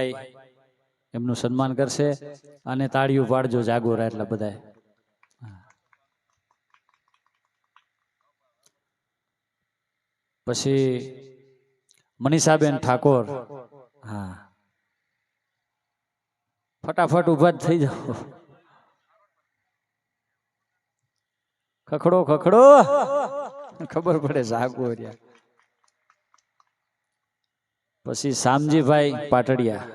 દીપકભાઈ એમનું સન્માન કરશે અને તાળીઓ પાડજો જાગોરા એટલા બધાય. પછી મનીષાબેન ઠાકોર. હા. ફટાફટ ઊભા જ થઈ જાઓ. ખખડો ખખડો. ખબર પડે જાગો રહ્યા. પછી શામજીભાઈ પાટડિયા.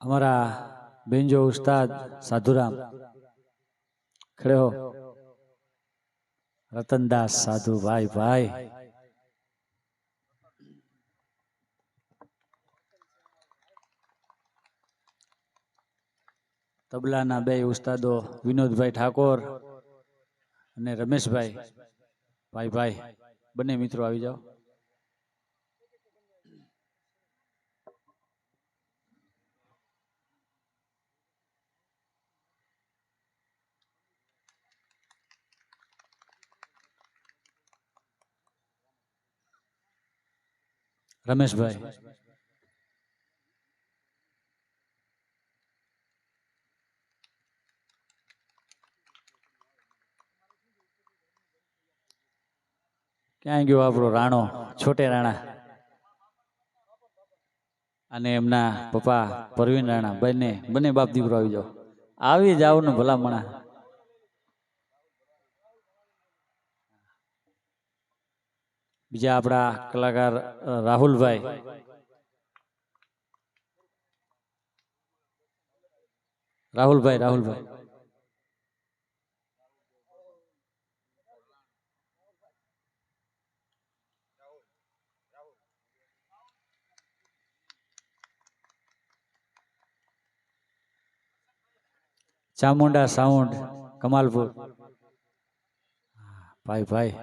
અમારા બેંજો ઉસ્તાદ સાધુરામ. ખડે હો. રતનદાસ સાધુ ભાઈ ભાઈ. તબલાના બે ઉસ્તાદો વિનોદભાઈ ઠાકોર અને રમેશભાઈ. ભાઈ ભાઈ બંને મિત્રો આવી જાઓ. રમેશભાઈ. ક્યાં ગયો આપણો રાણો? છોટે રાણા. અને એમના પપ્પા પરવીન રાણા, બંને બંને બાપ દીકરો આવી જાઓ. આવી જાવ ને ભલામણા. બીજા આપણા કલાકાર રાહુલભાઈ. રાહુલભાઈ રાહુલભાઈ. ચામુંડા સાઉન્ડ કમાલપુર. ભાઈ ભાઈ.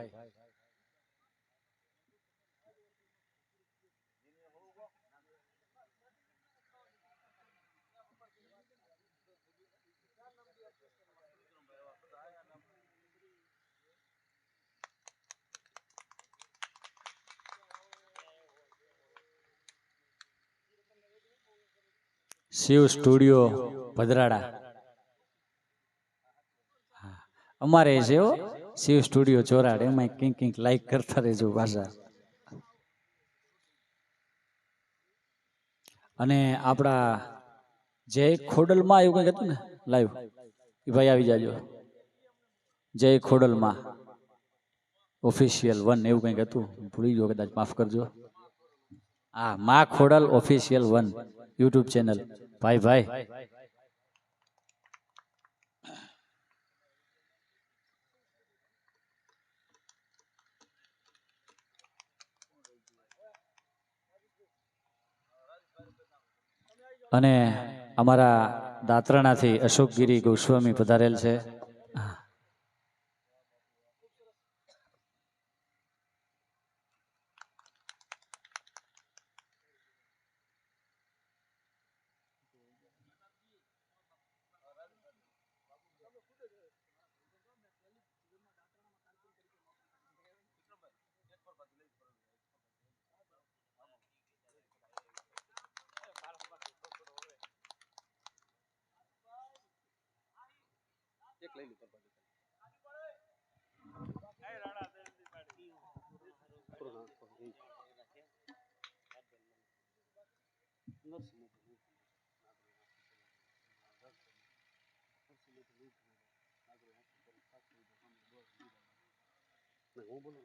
શિવ સ્ટુડિયો ભદ્રાડા હા. અમારે છે શિવ સ્ટુડિયો ચોરાડ એમાં કંઈક કંઈક લાઈક કરતા રહેજો પાછા. અને આપણા જય ખોડલમાં એવું કંઈક હતું ને લાઈવ એ ભાઈ આવી જાજો. જય ખોડલમાં. ઓફિશિયલ વન એવું કંઈક હતું. ભૂલી ગયો કદાચ, માફ કરજો. હા મા Khodal official one YouTube channel ભાઈ ભાઈ. અને અમારા દાત્રાણાથી અશોકગીરી ગોસ્વામી પધારેલ છે. હું બોલું